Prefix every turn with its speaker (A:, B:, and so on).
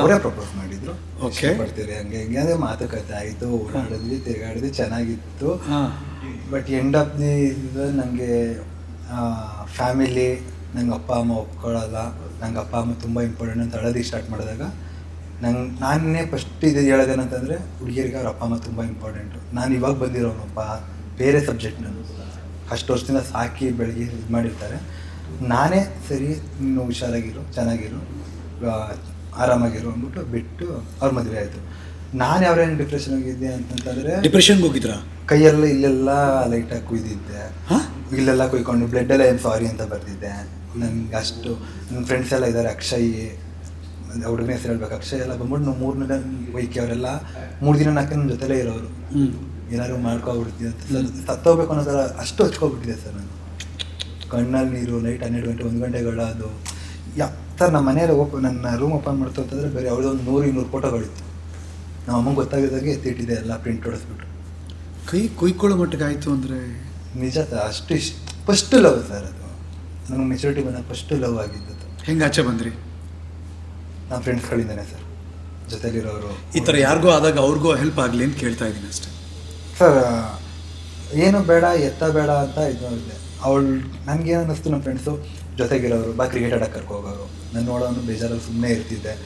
A: ಅವರೇ ಪ್ರಪೋಸ್ ಮಾಡಿದ್ರು.
B: ಓಕೆ.
A: ಬರ್ತೀರಿ ಹಂಗೆ ಹಿಂಗೆ ಅದೇ ಮಾತುಕತೆ ಆಯಿತು ಓಡಾಡಿದ್ವಿ ತಿರುಗಾಡಿದ್ವಿ ಚೆನ್ನಾಗಿತ್ತು. ಬಟ್ ಎಂಡ್ ಆಫ್ ದಿ ನನಗೆ ಫ್ಯಾಮಿಲಿ ನಂಗೆ ಅಪ್ಪ ಅಮ್ಮ ಒಪ್ಕೊಳ್ಳಲ್ಲ. ನಂಗೆ ಅಪ್ಪ ಅಮ್ಮ ತುಂಬ ಇಂಪಾರ್ಟೆಂಟ್ ಅಂತ ಅಳೋದಿಕ್ಕೆ ಸ್ಟಾರ್ಟ್ ಮಾಡಿದಾಗ ನಂಗೆ ನಾನೇ ಫಸ್ಟ್ ಇದು ಹೇಳೋದೇನಂತಂದರೆ ಹುಡುಗಿಯರಿಗೆ ಅವ್ರ ಅಪ್ಪ ಅಮ್ಮ ತುಂಬ ಇಂಪಾರ್ಟೆಂಟು ನಾನು ಇವಾಗ ಬಂದಿರೋನಪ್ಪ ಬೇರೆ ಸಬ್ಜೆಕ್ಟ್ ನಾನು. ಅಷ್ಟು ವರ್ಷದಿಂದ ಸಾಕಿ ಬೆಳಗ್ಗೆ ಇದು ಮಾಡಿರ್ತಾರೆ. ನಾನೇ ಸರಿ ನೀನು ಹುಷಾರಾಗಿರು ಚೆನ್ನಾಗಿರು. ಆರಾಮಾಗಿರು ಅಂದ್ಬಿಟ್ಟು ಬಿಟ್ಟು ಅವ್ರ ಮದುವೆ ಆಯಿತು. ನಾನು ಯಾವ್ರೇನು ಡಿಪ್ರೆಷನ್ ಹೋಗಿದ್ದೆ ಅಂತಂತಂದರೆ
B: ಡಿಪ್ರೆಷನ್ಗೆ ಹೋಗಿದ್ರಾ?
A: ಕೈಯೆಲ್ಲ ಇಲ್ಲೆಲ್ಲ ಲೈಟಾಗಿ ಕುಯ್ದಿದ್ದೆ.
B: ಹಾಂ?
A: ಇಲ್ಲೆಲ್ಲ ಕುಯ್ಕೊಂಡು ಬ್ಲಡ್ ಎಲ್ಲ ಏನು ಸಾರಿ ಅಂತ ಬರ್ತಿದ್ದೆ ನನಗೆ ಅಷ್ಟು ನನ್ನ ಫ್ರೆಂಡ್ಸ್ ಎಲ್ಲ ಇದ್ದಾರೆ ಅಕ್ಷಯ್ ಹುಡುಗನ ಹೆಸರು ಹೇಳ್ಬೇಕು ಅಕ್ಷಯ್ ಎಲ್ಲ ಬಂದ್ಬಿಟ್ಟು ನಾವು ಮೂರು ದಿನ ವೈಕಿ ಅವರೆಲ್ಲ ಮೂರು ದಿನ ನಾಲ್ಕು ನನ್ನ ಜೊತೆಲೇ ಇರೋರು. ಏನಾದ್ರು ಮಾಡ್ಕೊಬಿಡ್ತೀವಿ ಅಂತ ಸರ್ ಸತ್ತೋಗ್ಬೇಕು ಅನ್ನೋ ಥರ ಅಷ್ಟು ಹಚ್ಕೊಬಿಟ್ಟಿದೆ ಸರ್ ನಾನು ಕಣ್ಣಲ್ಲಿ ನೀರು ಲೈಟ್ ಹನ್ನೆರಡು ಗಂಟೆ ಒಂದು ಗಂಟೆಗಳ ಅದು ಯಾ ಸರ್ ನಮ್ಮ ಮನೆಯಲ್ಲಿ ಓಪ್ ನನ್ನ ರೂಮ್ ಓಪನ್ ಮಾಡ್ತಾ ಅಂತಂದರೆ ಬೇರೆ ಅವ್ರದ್ದು ಒಂದು ನೂರು ಇನ್ನೂರು ಫೋಟೋಗಳಿತ್ತು ನಮ್ಮ ಅಮ್ಮಂಗೆ ಗೊತ್ತಾಗಿದ್ದಾಗೆ ಎತ್ತಿಟ್ಟಿದೆ ಎಲ್ಲ ಪ್ರಿಂಟ್ ಹೊಡೆಸ್ಬಿಟ್ಟು.
B: ಕೈ ಕುಯ್ಕೊಳ್ಳೋ ಮಟ್ಟಿಗೆ ಆಯಿತು ಅಂದರೆ?
A: ನಿಜ ಸರ್ ಅಷ್ಟು ಇಷ್ಟ ಫಸ್ಟ್ ಲವ್ ಸರ್ ಅದು. ನನಗೆ ಮೆಚುರಿಟಿ ಬಂದಾಗ ಫಸ್ಟ್ ಲವ್ ಆಗಿದ್ದದು
B: ಹೆಂಗೆ ಆಚೆ ಬಂದ್ರಿ?
A: ನಮ್ಮ ಫ್ರೆಂಡ್ಸ್ಗಳಿಂದನೇ ಸರ್ ಜೊತೆಲಿರೋರು.
B: ಈ ಥರ ಯಾರಿಗೂ ಆದಾಗ ಅವ್ರಿಗೂ ಹೆಲ್ಪ್ ಆಗಲಿ ಅಂತ ಕೇಳ್ತಾ ಇದ್ದೀನಿ ಅಷ್ಟೇ.
A: ಸರ್ ಏನು ಬೇಡ ಎತ್ತ ಬೇಡ ಅಂತ ಇದು ಮಾಡಿದೆ ಅವಳು ನನಗೇನು ಅನ್ನಿಸ್ತು ನಮ್ಮ ಫ್ರೆಂಡ್ಸು ಜೊತೆಗಿರೋರು, ಬಾ ಕ್ರಿಕೆಟ್ ಆಡಕ್ಕೆ ಕರ್ಕೊ ಹೋಗೋರು. ನಾನು ನೋಡೋನು ಬೇಜಾರಲ್ಲಿ ಸುಮ್ಮನೆ ಇರ್ತಿದ್ದೆ.